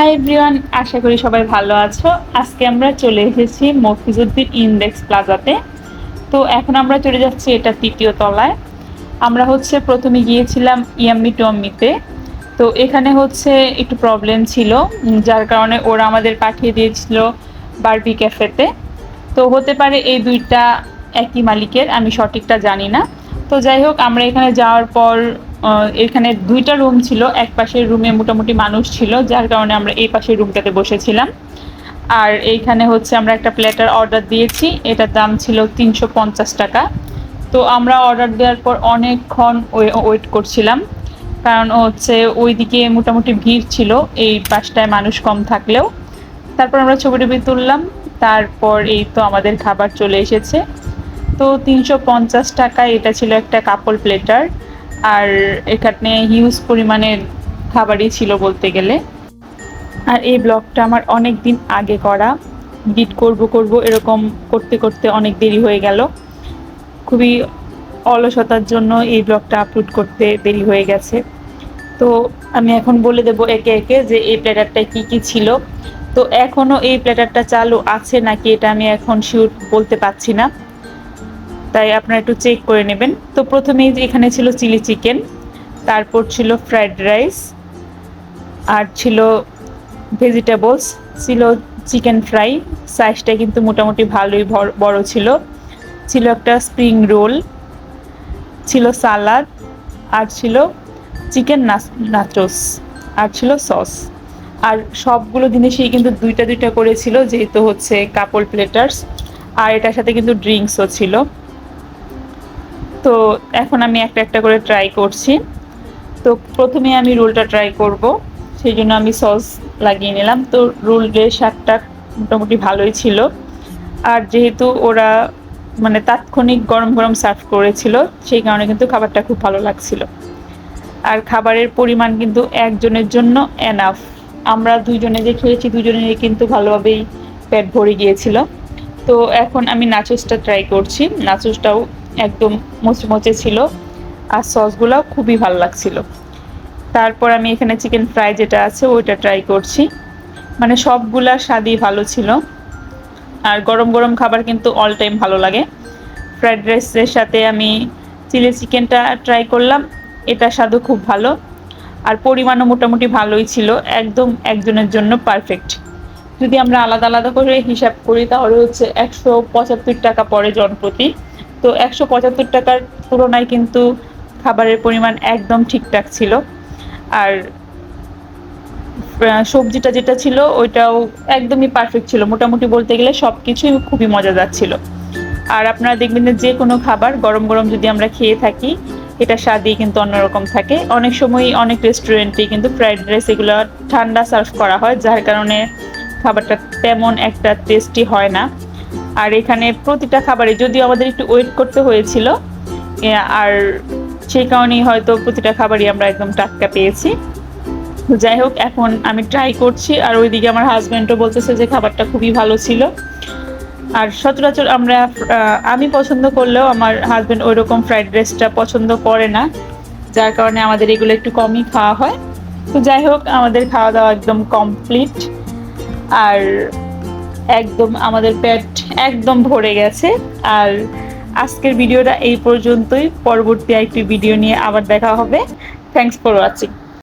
Hi everyone আশা করি সবাই ভালো আছো। আজকে আমরা চলে এসেছি মফিজুদ্দিন ইন্ডেক্স প্লাজাতে তো এখন আমরা চলে যাচ্ছি এটা তৃতীয় তলায়। আমরা হচ্ছে প্রথমে গিয়েছিলাম ইয়াম্মি টম্মিতে তো এখানে হচ্ছে একটু প্রবলেম ছিল যার কারণে ওরা আমাদের পাঠিয়ে দিয়েছিল বারবি ক্যাফেতে তো হতে পারে এই দুইটা একই মালিকের, আমি সঠিকটা জানি না। তো যাই হোক, আমরা এখানে যাওয়ার পর এখানে দুইটা রুম ছিল, এক পাশের রুমে মোটামুটি মানুষ ছিল, যার কারণে আমরা এই পাশের রুমটাতে বসেছিলাম। আর এইখানে হচ্ছে আমরা একটা প্লেটার অর্ডার দিয়েছি, এটার দাম ছিল তিনশো পঞ্চাশ টাকা। তো আমরা অর্ডার দেওয়ার পর অনেকক্ষণ ওয়েট করছিলাম, কারণ হচ্ছে ওইদিকে মোটামুটি ভিড় ছিল, এই পাশটায় মানুষ কম থাকলেও। তারপর আমরা ছবি টবি তুললাম, তারপর এই তো আমাদের খাবার চলে এসেছে। তো তিনশো টাকায় এটা ছিল একটা কাপড় প্লেটার আর এখানে হিউজ পরিমাণের খাবারই ছিল বলতে গেলে। আর এই ব্লগটা আমার অনেক দিন আগে করা। গিট করব করব, এরকম করতে করতে অনেক দেরি হয়ে গেল। খুবই অলসতার জন্য এই ব্লগটা আপলোড করতে দেরি হয়ে গেছে। তো আমি এখন বলে দেবো একে একে যে এই প্ল্যাটারটা কি কি ছিল। তো এখনও এই প্ল্যাটারটা চালু আছে নাকি এটা আমি এখন শিওর বলতে পারছি না। তাই আপনারা একটু চেক করে নেবেন। তো প্রথমেই এখানে ছিল চিলি চিকেন তারপর ছিল ফ্রাইড রাইস আর ছিল ভেজিটেবলস ছিল চিকেন ফ্রাই সাইজটা কিন্তু মোটামুটি ভালোই বড় ছিল। ছিল একটা স্প্রিং রোল ছিল সালাদ আর ছিল চিকেন নাচোস আর ছিল সস আর সবগুলো জিনিসই কিন্তু দুইটা দুইটা করেছিল যেহেতু হচ্ছে কাপড় প্লেটার্স আর এটার সাথে কিন্তু ড্রিঙ্কসও ছিল। তো এখন আমি একটা একটা করে ট্রাই করছি। তো প্রথমে আমি রোলটা ট্রাই করব, সেই জন্য আমি সস লাগিয়ে নিলাম। তো রোলের স্বাদটা মোটামুটি ভালোই ছিল। আর যেহেতু ওরা মানে তাৎক্ষণিক গরম গরম সার্ভ করেছিল, সেই কারণে কিন্তু খাবারটা খুব ভালো লাগছিল। আর খাবারের পরিমাণ কিন্তু একজনের জন্য এনাফ আমরা দুইজনে যে খেয়েছি দুজনেরই কিন্তু ভালোভাবেই পেট ভরে গিয়েছিল। তো এখন আমি নাচোসটা ট্রাই করছি। নাচোসটাও একদম মুচমুচে ছিল। আর সসগুলোও খুবই ভালো লাগছিল। তারপর আমি এখানে চিকেন ফ্রাই যেটা আছে, ওইটা ট্রাই করছি। মানে সবগুলা স্বাদই ভালো ছিল। আর গরম গরম খাবার কিন্তু অল টাইম ভালো লাগে। ফ্রাইড রাইসের সাথে আমি চিলি চিকেনটা ট্রাই করলাম। এটা স্বাদও খুব ভালো। আর পরিমাণও মোটামুটি ভালোই ছিল। একদম একজনের জন্য পারফেক্ট যদি আমরা আলাদা আলাদা করে হিসাব করি, তাহলে হচ্ছে একশো পঁচাত্তর টাকা পড়ে জনপ্রতি। তো একশো পঁচাত্তর টাকার তুলনায় কিন্তু খাবারের পরিমাণ একদম ঠিকঠাক ছিল। আর সবজিটা যেটা ছিল ওইটাও একদমই পারফেক্ট ছিল। মোটামুটি বলতে গেলে সব কিছুই খুবই মজাদার ছিল। আর আপনারা দেখবেন যে কোনো খাবার গরম গরম যদি আমরা খেয়ে থাকি, এটা স্বাদই কিন্তু অন্যরকম থাকে। অনেক সময় অনেক রেস্টুরেন্টে কিন্তু ফ্রাইড রাইস এগুলো ঠান্ডা সার্ভ করা হয়, যার কারণে খাবারটা তেমন একটা টেস্টি হয় না। আর এখানে প্রতিটা খাবারে যদিও আমাদের একটু ওয়েট করতে হয়েছিল আর সেই কারণেই হয়তো প্রতিটা খাবারই আমরা একদম টাটকা পেয়েছি। তো যাই হোক, এখন আমি ট্রাই করছি, আর ওইদিকে আমার হাজব্যান্ডও বলতেছে যে খাবারটা খুবই ভালো ছিল। আর সচরাচর আমরা আমি পছন্দ করলেও আমার হাজব্যান্ড ওই রকম ফ্রাইড রাইসটা পছন্দ করে না, যার কারণে আমাদের এগুলো একটু কমই খাওয়া হয়। তো যাই হোক, আমাদের খাওয়া দাওয়া একদম কমপ্লিট আর একদম আমাদের পেট একদম ভরে গেছে। আর আজকের ভিডিওটা এই পর্যন্তই। পরবর্তী একটি ভিডিও নিয়ে আবার দেখা হবে। Thanks for watching